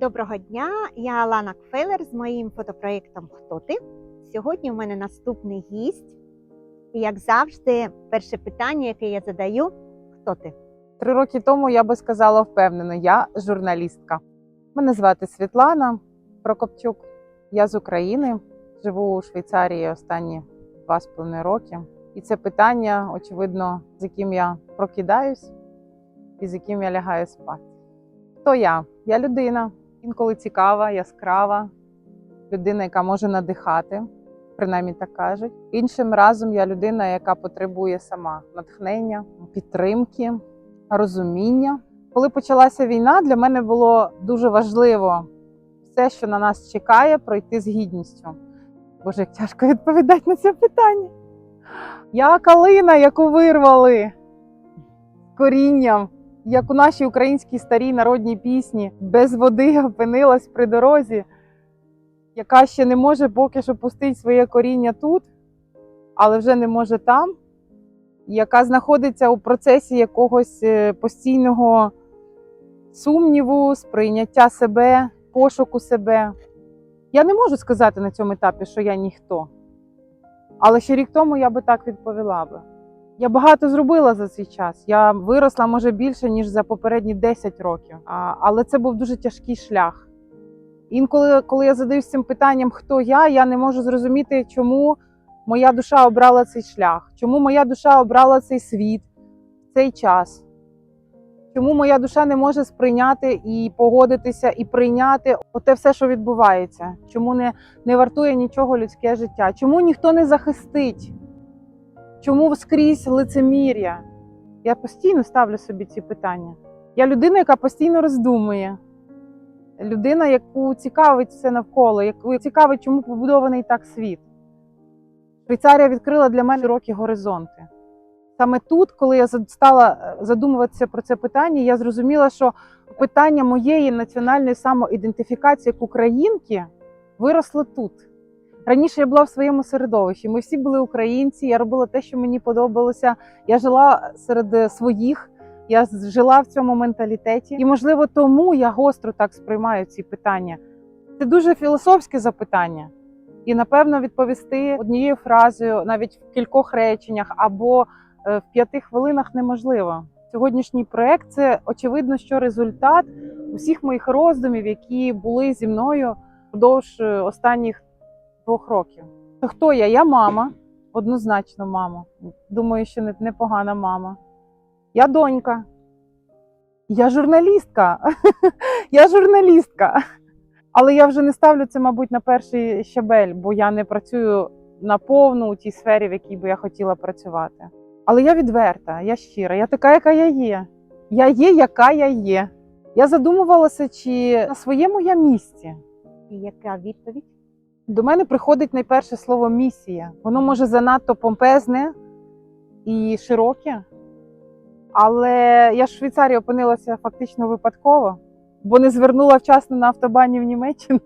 Доброго дня, я Алана Кфелер з моїм фотопроєктом Хто ти? Сьогодні у мене наступний гість. І як завжди, перше питання, яке я задаю: хто ти? Три роки тому я би сказала впевнено, я журналістка. Мене звати Світлана Прокопчук. Я з України, живу у Швейцарії останні два з половиною роки. І це питання, очевидно, з яким я прокидаюсь і з яким я лягаю спати. Хто я? Я людина, інколи цікава, яскрава, людина, яка може надихати, принаймні так кажуть. Іншим разом я людина, яка потребує сама натхнення, підтримки, розуміння. Коли почалася війна, для мене було дуже важливо все, що на нас чекає, пройти з гідністю. Боже, як тяжко відповідати на це питання. Я калина, яку вирвали корінням, як у нашій українській старій народній пісні, без води опинилась при дорозі, яка ще не може поки що пустити своє коріння тут, але вже не може там яка знаходиться у процесі якогось е, постійного сумніву, сприйняття себе, пошуку себе. Я не можу сказати на цьому етапі, що я ніхто. Але ще рік тому я би так відповіла би. Я багато зробила за цей час. Я виросла може більше, ніж за попередні 10 років. А, але це був дуже тяжкий шлях. Інколи, коли я задаюсь цим питанням, хто я, я не можу зрозуміти, чому моя душа обрала цей шлях, чому моя душа обрала цей світ, цей час. Чому моя душа не може сприйняти і погодитися, і прийняти оте все, що відбувається? Чому не, не вартує нічого людське життя? Чому ніхто не захистить? Чому скрізь лицемір'я? Я постійно ставлю собі ці питання. Я людина, яка постійно роздумує, людина, яку цікавить все навколо, яку цікавить, чому побудований так світ. Швейцарія відкрила для мене широкі горизонти. Саме тут, коли я стала задумуватися про це питання, я зрозуміла, що питання моєї національної самоідентифікації як українки виросло тут. Раніше я була в своєму середовищі. Ми всі були українці. Я робила те, що мені подобалося. Я жила серед своїх, я жила в цьому менталітеті. І, можливо, тому я гостро так сприймаю ці питання. Це дуже філософське запитання. І, напевно, відповісти однією фразою, навіть в кількох реченнях або е, в п'яти хвилинах неможливо. Сьогоднішній проект це очевидно, що результат усіх моїх роздумів, які були зі мною впродовж е, останніх двох років. То хто я? Я мама, однозначно мама. Думаю, що непогана мама. Я донька. Я журналістка. Я журналістка. Але я вже не ставлю це, мабуть, на перший щабель, бо я не працюю наповну у тій сфері, в якій би я хотіла працювати. Але я відверта, я щира, я така, яка я є. Я є, яка я є. Я задумувалася, чи на своєму я місці. І яка відповідь? До мене приходить найперше слово місія. Воно може занадто помпезне і широке. Але я в Швейцарії опинилася фактично випадково, бо не звернула вчасно на автобані в Німеччину.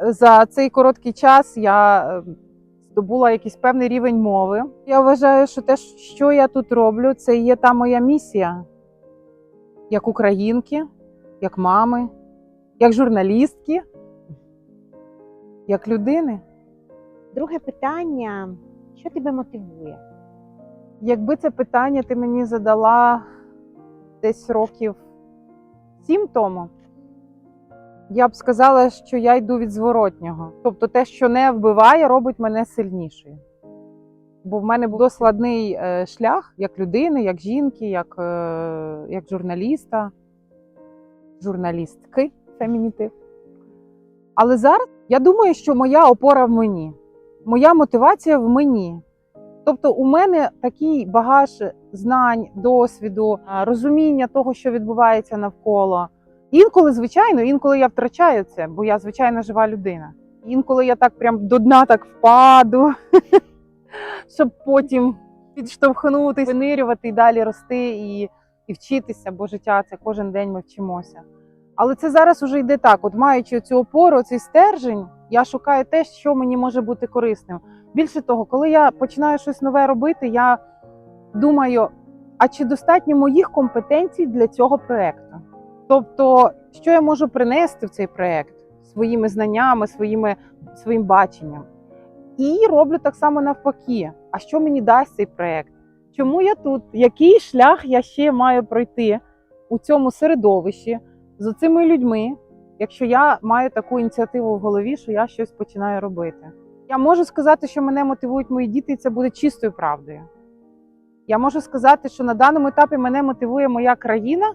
За цей короткий час я е, здобула якийсь певний рівень мови. Я вважаю, що те, що я тут роблю, це є та моя місія як українки, як мами, як журналістки, як людини. Друге питання: що тебе мотивує? Якби це питання ти мені задала десь років сім тому, я б сказала, що я йду від зворотнього. Тобто те, що не вбиває, робить мене сильнішою. Бо в мене був складний е, шлях як людини, як жінки, як, е, як журналіста, журналістки, фемінітив. Але зараз я думаю, що моя опора в мені, моя мотивація в мені. Тобто, у мене такий багаж знань, досвіду, розуміння того, що відбувається навколо. Інколи, звичайно, інколи я втрачаю це, бо я звичайно жива людина. Інколи я так прям до дна так впаду, щоб потім підштовхнути, винирювати і далі рости і, і вчитися, бо життя це кожен день ми вчимося. Але це зараз уже йде так: от маючи цю опору, цей стержень, я шукаю те, що мені може бути корисним. Більше того, коли я починаю щось нове робити, я думаю, а чи достатньо моїх компетенцій для цього проекту? Тобто, що я можу принести в цей проєкт своїми знаннями, своїми, своїм баченням. І роблю так само навпаки. А що мені дасть цей проєкт? Чому я тут? Який шлях я ще маю пройти у цьому середовищі з цими людьми, якщо я маю таку ініціативу в голові, що я щось починаю робити? Я можу сказати, що мене мотивують мої діти, і це буде чистою правдою. Я можу сказати, що на даному етапі мене мотивує моя країна.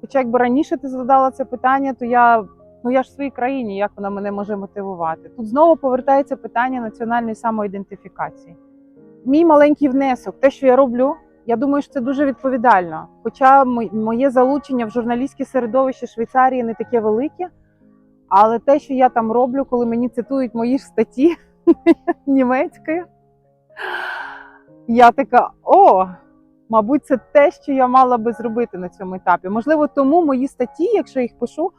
Хоча, якби раніше ти задала це питання, то я ну я ж в своїй країні, як вона мене може мотивувати? Тут знову повертається питання національної самоідентифікації. Мій маленький внесок, те, що я роблю, я думаю, що це дуже відповідально. Хоча моє залучення в журналістське середовище Швейцарії не таке велике, але те, що я там роблю, коли мені цитують мої ж статті німецькою, я така: о, мабуть, це те, що я мала би зробити на цьому етапі. Можливо, тому мої статті, якщо їх пишу,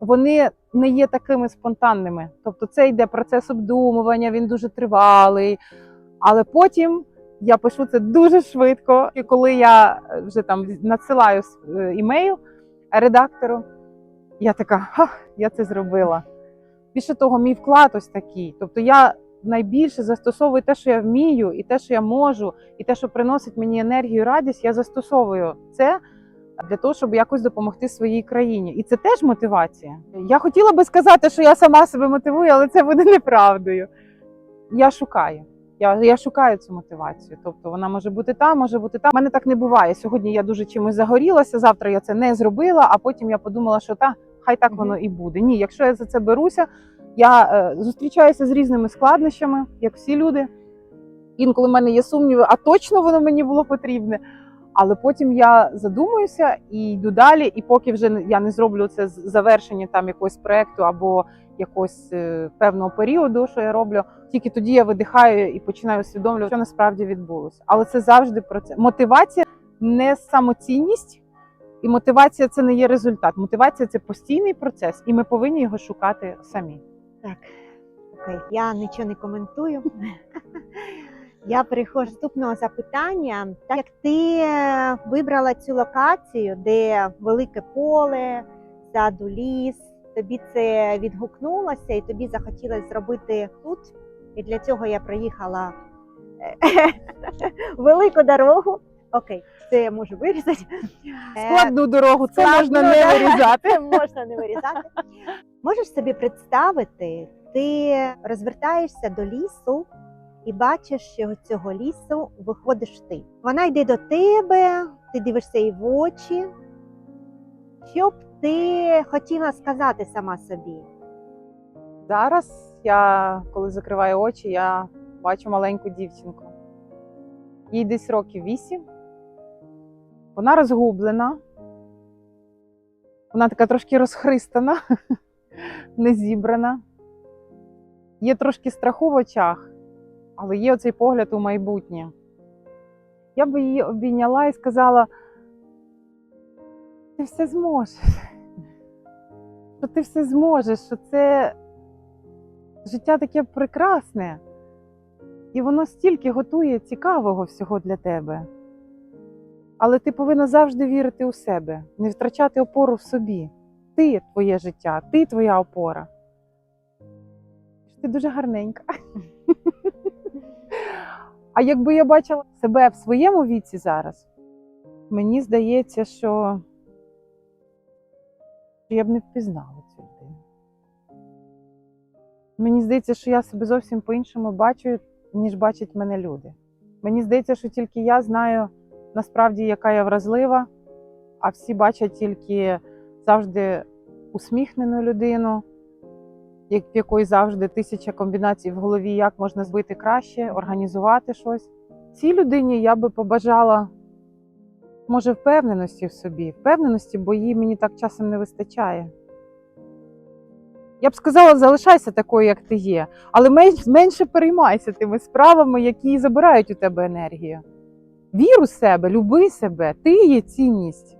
вони не є такими спонтанними. Тобто, це йде процес обдумування, він дуже тривалий. Але потім я пишу це дуже швидко. І коли я е, вже там надсилаю е, імейл редактору, я така, ха, я це зробила. Більше того, мій вклад ось такий. Тобто я найбільше застосовую те, що я вмію, і те, що я можу, і те, що приносить мені енергію радість, я застосовую це для того, щоб якось допомогти своїй країні. І це теж мотивація. Я хотіла би сказати, що я сама себе мотивую, але це буде неправдою. Я шукаю. Я, я шукаю цю мотивацію. Тобто вона може бути там, може бути там. У мене так не буває. Сьогодні я дуже чимось загорілася, завтра я це не зробила, а потім я подумала, що та хай так воно і буде. Ні, якщо я за це беруся, я е, зустрічаюся з різними складнощами, як всі люди. Інколи в мене є сумніви, а точно воно мені було потрібне. Але потім я задумуюся і йду далі. І поки вже я не зроблю це завершення там якогось проекту або якогось е, певного періоду, що я роблю, тільки тоді я видихаю і починаю усвідомлювати, що насправді відбулося. Але це завжди про це. Мотивація не самоцінність, і мотивація це не є результат. Мотивація це постійний процес, і ми повинні його шукати самі. Так, окей, я нічого не коментую. Я переходжу до наступного запитання. Так як ти вибрала цю локацію, де велике поле, ззаду ліс, тобі це відгукнулося і тобі захотілося зробити тут. І для цього я проїхала е, велику дорогу. Окей, це я можу вирізати. Е, Складну дорогу це складно, можна не вирізати. Можна не вирізати. Можеш собі представити, ти розвертаєшся до лісу і бачиш, що цього лісу виходиш ти. Вона йде до тебе, ти дивишся їй в очі. Що б ти хотіла сказати сама собі? Зараз я, коли закриваю очі, я бачу маленьку дівчинку. Їй десь років вісім. Вона розгублена. Вона така трошки розхристана, незібрана. Є трошки страху в очах, але є оцей погляд у майбутнє. Я би її обійняла і сказала: ти все зможеш. Що ти все зможеш, що це життя таке прекрасне, і воно стільки готує цікавого всього для тебе. Але ти повинна завжди вірити у себе, не втрачати опору в собі. Ти твоє життя, ти твоя опора. Ти дуже гарненька. А якби я бачила себе в своєму віці зараз, мені здається, що я б не впізнала цю людину. Мені здається, що я себе зовсім по-іншому бачу, ніж бачать мене люди. Мені здається, що тільки я знаю насправді, яка я вразлива, а всі бачать тільки завжди усміхнену людину, в якої завжди тисяча комбінацій в голові, як можна збити краще, організувати щось. Цій людині я би побажала, може, впевненості в собі, впевненості, бо її мені так часом не вистачає. Я б сказала, залишайся такою, як ти є, але менш- менше переймайся тими справами, які забирають у тебе енергію. Вір у себе, люби себе, ти є цінність.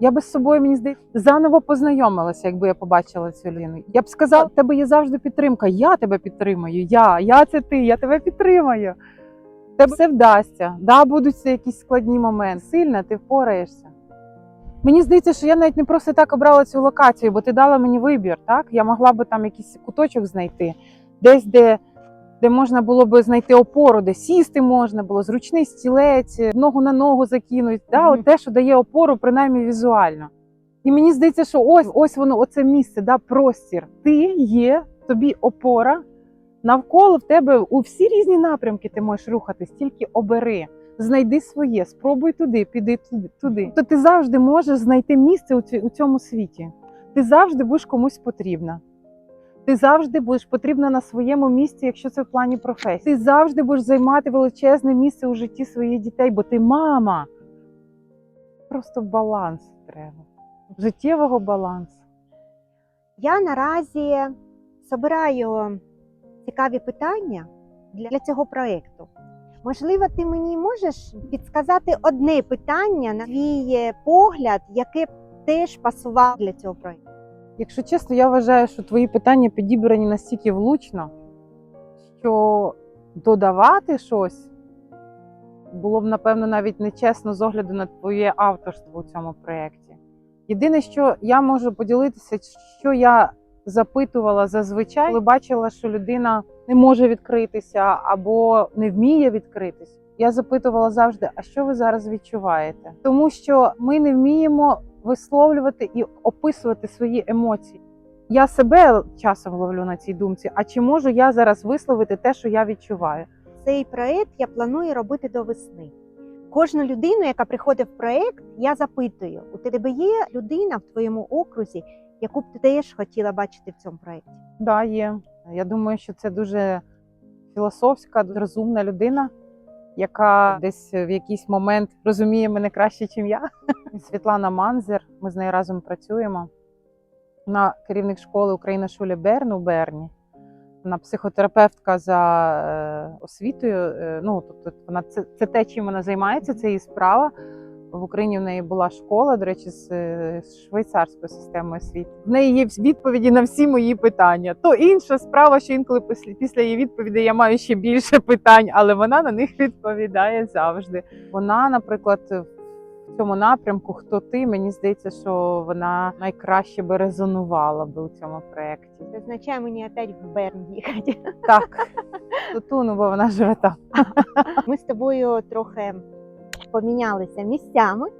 Я би з собою, мені здається, заново познайомилася, якби я побачила цю людину. Я б сказала, тебе є завжди підтримка. Я тебе підтримую. Я, я це ти, я тебе підтримаю. Тебе все вдасться. Да, будуть це якісь складні моменти. Сильна, ти впораєшся. Мені здається, що я навіть не просто так обрала цю локацію, бо ти дала мені вибір. Так я могла би там якийсь куточок знайти, десь де. Де можна було би знайти опору, де сісти можна було, зручний стілець, ногу на ногу закинути. Да, Мгм. от те, що дає опору, принаймні візуально. І мені здається, що ось ось воно, оце місце, да, простір. Ти є, тобі опора. Навколо в тебе у всі різні напрямки ти можеш рухатись, тільки обери, знайди своє, спробуй туди, піди туди. То ти завжди можеш знайти місце у цьому світі. Ти завжди будеш комусь потрібна. Ти завжди будеш потрібна на своєму місці, якщо це в плані професії. Ти завжди будеш займати величезне місце у житті своїх дітей, бо ти мама. Просто баланс треба. Життєвого балансу. Я наразі збираю цікаві питання для цього проєкту. Можливо, ти мені можеш підсказати одне питання на твій е, погляд, яке б теж пасувало для цього проєкту. Якщо чесно, я вважаю, що твої питання підібрані настільки влучно, що додавати щось було б, напевно, навіть нечесно з огляду на твоє авторство у цьому проєкті. Єдине, що я можу поділитися, що я запитувала зазвичай, коли бачила, що людина не може відкритися або не вміє відкритись. Я запитувала завжди, а що ви зараз відчуваєте? Тому що ми не вміємо висловлювати і описувати свої емоції. Я себе часом ловлю на цій думці. А чи можу я зараз висловити те, що я відчуваю? Цей проєкт я планую робити до весни. Кожну людину, яка приходить в проєкт, я запитую: у тебе є людина в твоєму окрузі, яку б ти теж хотіла бачити в цьому проєкті? Да, є. Я думаю, що це дуже філософська, розумна людина, яка десь в якийсь момент розуміє мене краще, ніж я. Світлана Манзер. Ми з нею разом працюємо. Вона керівник школи Україна Шуля Берн у Берні. Вона психотерапевтка за е, освітою. Е, ну, тобто вона це, це те, чим вона займається, це її справа. В Україні в неї була школа, до речі, з е, з швейцарською системою освіти. В неї є відповіді на всі мої питання. То інша справа, що інколи після, після її відповідей я маю ще більше питань, але вона на них відповідає завжди. Вона, наприклад, в цьому напрямку, хто ти, мені здається, що вона найкраще би резонувала би у цьому проєкті. Це означає мені опять в Берн їхати. Так, ту, ну, бо вона живе там. Ми з тобою трохи помінялися місцями.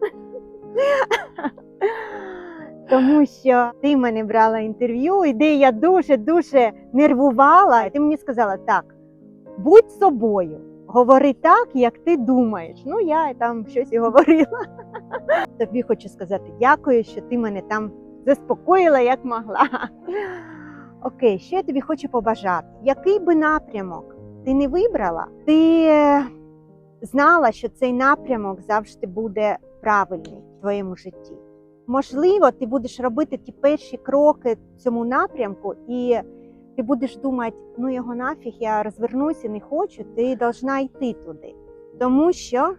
Тому що ти мене брала інтерв'ю, і де я дуже-дуже нервувала. Ти мені сказала, так, будь собою, говори так, як ти думаєш. Ну, я там щось і говорила. Тобі хочу сказати дякую, що ти мене там заспокоїла, як могла. Окей, що я тобі хочу побажати? Який би напрямок ти не вибрала, ти знала, що цей напрямок завжди буде правильний в твоєму житті. Можливо, ти будеш робити ті перші кроки в цьому напрямку, і ти будеш думати, ну його нафіг, я розвернуся, не хочу, ти повинна йти туди. Тому що,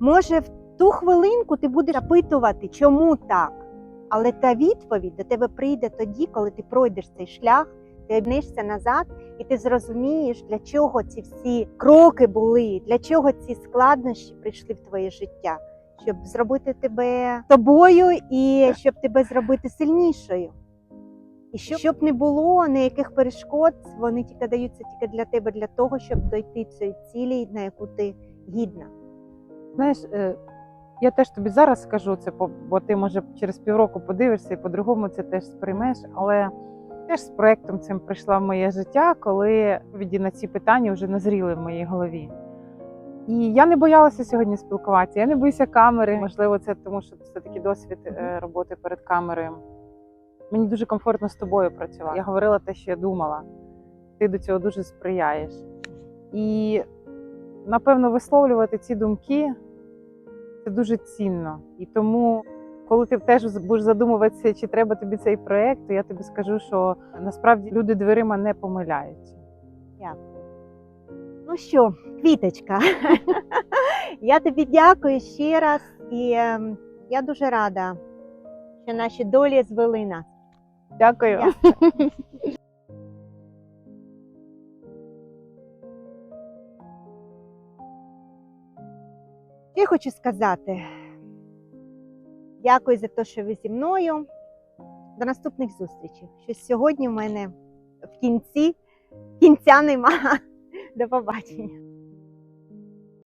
може, в ту хвилинку ти будеш запитувати, чому так. Але та відповідь до тебе прийде тоді, коли ти пройдеш цей шлях, ти обнешся назад і ти зрозумієш, для чого ці всі кроки були, для чого ці складнощі прийшли в твоє життя, щоб зробити тебе тобою і щоб тебе зробити сильнішою. І щоб, щоб не було ніяких перешкод, вони тільки даються тільки для тебе, для того, щоб дойти цієї цілі, на яку ти гідна. Знаєш, е, я теж тобі зараз скажу це, бо ти може через півроку подивишся і по-другому це теж сприймеш. Але теж з проектом цим прийшла в моє життя, коли на ці питання вже назріли в моїй голові. І я не боялася сьогодні спілкуватися. Я не боюся камери. Можливо, це тому, що це такий досвід е, роботи перед камерою. Мені дуже комфортно з тобою працювати. Я говорила те, що я думала. Ти до цього дуже сприяєш. І напевно висловлювати ці думки це дуже цінно. І тому, коли ти теж будеш задумуватися, чи треба тобі цей проект, то я тобі скажу, що насправді люди дверима не помиляються. Ну що, квіточка, я тобі дякую ще раз, і ем, я дуже рада, що наші долі звели нас. Дякую. Дякую. Я хочу сказати, Дякую за те, що ви зі мною. До наступних зустрічей. Щось сьогодні в мене в кінці кінця нема. До побачення.